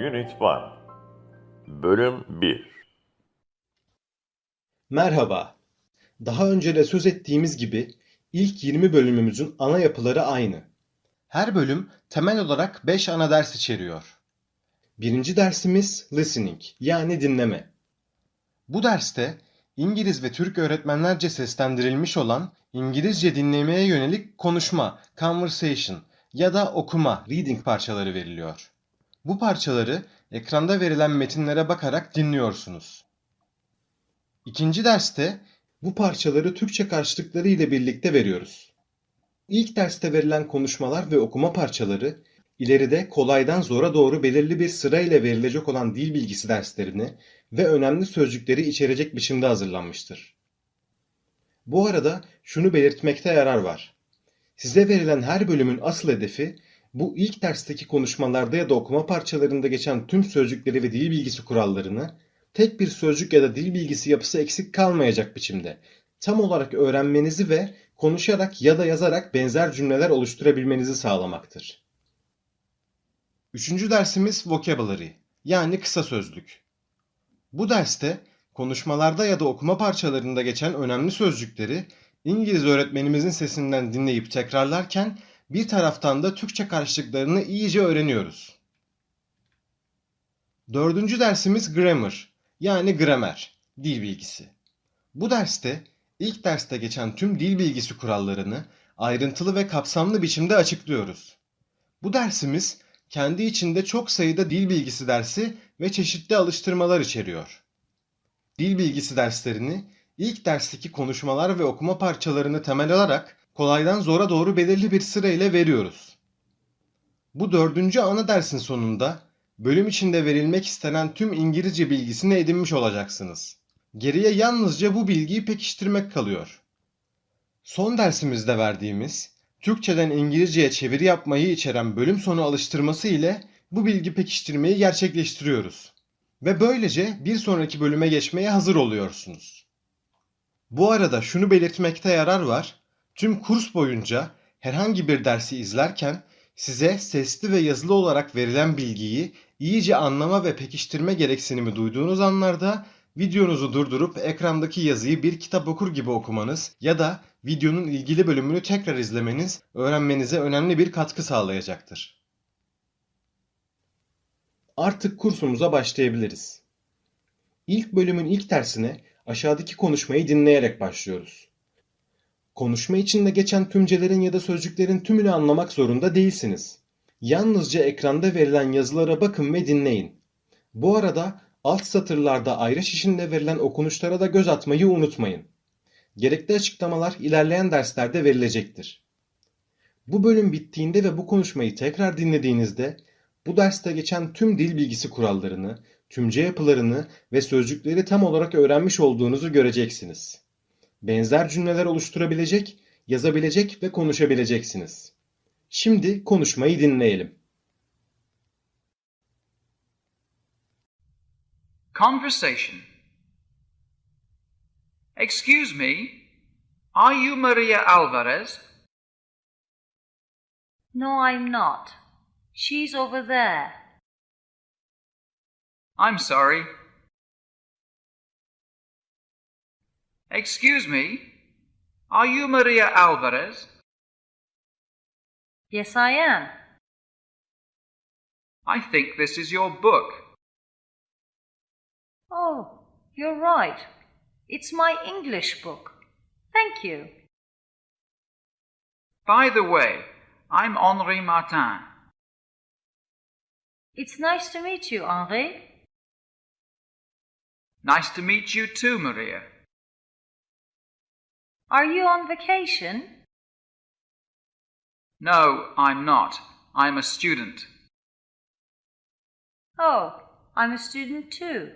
Unit 1 Bölüm 1 Merhaba. Daha önce de söz ettiğimiz gibi ilk 20 bölümümüzün ana yapıları aynı. Her bölüm temel olarak 5 ana ders içeriyor. Birinci dersimiz listening yani dinleme. Bu derste İngiliz ve Türk öğretmenlerce seslendirilmiş olan İngilizce dinlemeye yönelik konuşma, conversation ya da okuma, reading parçaları veriliyor. Bu parçaları ekranda verilen metinlere bakarak dinliyorsunuz. İkinci derste bu parçaları Türkçe karşılıkları ile birlikte veriyoruz. İlk derste verilen konuşmalar ve okuma parçaları ileride kolaydan zora doğru belirli bir sıra ile verilecek olan dil bilgisi derslerini ve önemli sözcükleri içerecek biçimde hazırlanmıştır. Bu arada şunu belirtmekte yarar var. Size verilen her bölümün asıl hedefi bu ilk dersteki konuşmalarda ya da okuma parçalarında geçen tüm sözcükleri ve dil bilgisi kurallarını tek bir sözcük ya da dil bilgisi yapısı eksik kalmayacak biçimde tam olarak öğrenmenizi ve konuşarak ya da yazarak benzer cümleler oluşturabilmenizi sağlamaktır. Üçüncü dersimiz vocabulary yani kısa sözlük. Bu derste konuşmalarda ya da okuma parçalarında geçen önemli sözcükleri İngiliz öğretmenimizin sesinden dinleyip tekrarlarken bir taraftan da Türkçe karşılıklarını iyice öğreniyoruz. Dördüncü dersimiz grammar yani gramer, dil bilgisi. Bu derste ilk derste geçen tüm dil bilgisi kurallarını ayrıntılı ve kapsamlı biçimde açıklıyoruz. Bu dersimiz kendi içinde çok sayıda dil bilgisi dersi ve çeşitli alıştırmalar içeriyor. Dil bilgisi derslerini ilk dersteki konuşmalar ve okuma parçalarını temel alarak kolaydan zora doğru belirli bir sıra ile veriyoruz. Bu dördüncü ana dersin sonunda bölüm içinde verilmek istenen tüm İngilizce bilgisini edinmiş olacaksınız. Geriye yalnızca bu bilgiyi pekiştirmek kalıyor. Son dersimizde verdiğimiz Türkçeden İngilizceye çeviri yapmayı içeren bölüm sonu alıştırması ile bu bilgi pekiştirmeyi gerçekleştiriyoruz. Ve böylece bir sonraki bölüme geçmeye hazır oluyorsunuz. Bu arada şunu belirtmekte yarar var. Tüm kurs boyunca herhangi bir dersi izlerken size sesli ve yazılı olarak verilen bilgiyi iyice anlama ve pekiştirme gereksinimi duyduğunuz anlarda videonuzu durdurup ekrandaki yazıyı bir kitap okur gibi okumanız ya da videonun ilgili bölümünü tekrar izlemeniz öğrenmenize önemli bir katkı sağlayacaktır. Artık kursumuza başlayabiliriz. İlk bölümün ilk dersine aşağıdaki konuşmayı dinleyerek başlıyoruz. Konuşma içinde geçen tümcelerin ya da sözcüklerin tümünü anlamak zorunda değilsiniz. Yalnızca ekranda verilen yazılara bakın ve dinleyin. Bu arada alt satırlarda ayrı şişinde verilen okunuşlara da göz atmayı unutmayın. Gerekli açıklamalar ilerleyen derslerde verilecektir. Bu bölüm bittiğinde ve bu konuşmayı tekrar dinlediğinizde bu derste geçen tüm dil bilgisi kurallarını, tümce yapılarını ve sözcükleri tam olarak öğrenmiş olduğunuzu göreceksiniz. Benzer cümleler oluşturabilecek, yazabilecek ve konuşabileceksiniz. Şimdi konuşmayı dinleyelim. Conversation. Excuse me, are you Maria Alvarez? No, I'm not. She's over there. I'm sorry. Excuse me, are you Maria Alvarez? Yes, I am. I think this is your book. Oh, you're right. It's my English book. Thank you. By the way, I'm Henri Martin. It's nice to meet you, Henri. Nice to meet you too, Maria. Are you on vacation? No, I'm not. I'm a student. Oh, I'm a student too.